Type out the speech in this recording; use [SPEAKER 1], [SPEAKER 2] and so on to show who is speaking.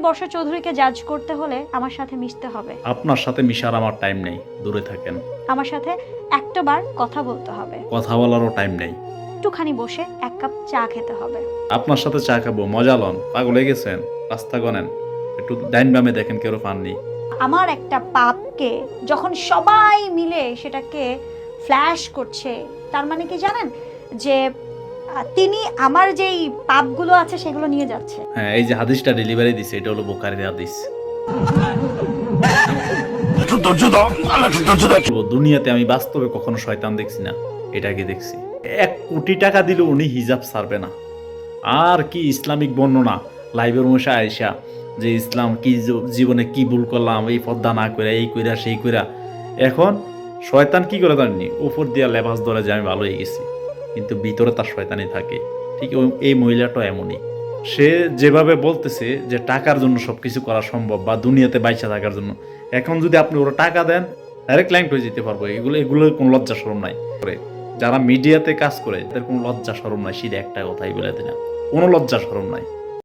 [SPEAKER 1] বর্ষা চৌধুরীকে জাজ করতে হলে আমার সাথে মিশতে হবে।
[SPEAKER 2] আপনার সাথে মিশার আমার টাইম নেই দূরে থাকেন।
[SPEAKER 1] আমার সাথে একটাবার কথা বলতে হবে।
[SPEAKER 2] কথা বলারও টাইম নেই।
[SPEAKER 1] একটুখানি বসে এক কাপ চা খেতে হবে।
[SPEAKER 2] আপনার সাথে চা খাব মজা লন পাগল হয়ে গেছেন রাস্তা গনেন। একটু ডাইন বামে দেখেন কেউ পাননি
[SPEAKER 1] আমার একটা পাপকে যখন সবাই মিলে সেটাকে ফ্ল্যাশ করছে তার মানে কি জানেন? যে তিনি আমার যেই পাপগুলো আছে সেগুলো নিয়ে যাচ্ছে।
[SPEAKER 2] হ্যাঁ এই যে হাদিসটা ডেলিভারি দিছে এটা হলো বোকারির হাদিস। দুনিয়াতে আমি বাস্তবে কখনো শয়তান দেখছি না এটাকে দেখছি। এক কোটি টাকা দিলে উনি হিজাব ছাড়বে না। আর কি ইসলামিক বর্ণনা লাইভের মশা আয়সা যে ইসলাম কি জীবনে কি ভুল করলাম এই পদ্মা না করে এই কইরা সেই কইরা। এখন শয়তান কি করে জানেনি? উপর দিয়া লেবাস ধরে যে আমি ভালো হয়ে গেছি। কিন্তু ভিতরে তার শয়তানি থাকে। ঠিক এই মহিলাটা এমনই। সে যেভাবে বলতেছে যে টাকার জন্য সব কিছু করা সম্ভব বা দুনিয়াতে বাইচা থাকার জন্য, এখন যদি আপনি ওরা টাকা দেন ডাইরেক্ট লাইন হয়ে যেতে পারব। এগুলো এগুলো কোনো লজ্জা সরম নাই। করে যারা মিডিয়াতে কাজ করে, তাদের কোনো লজ্জা সরম নাই। সেটা একটা কথাই বলে দিলাম। কোনো লজ্জা সরম নাই।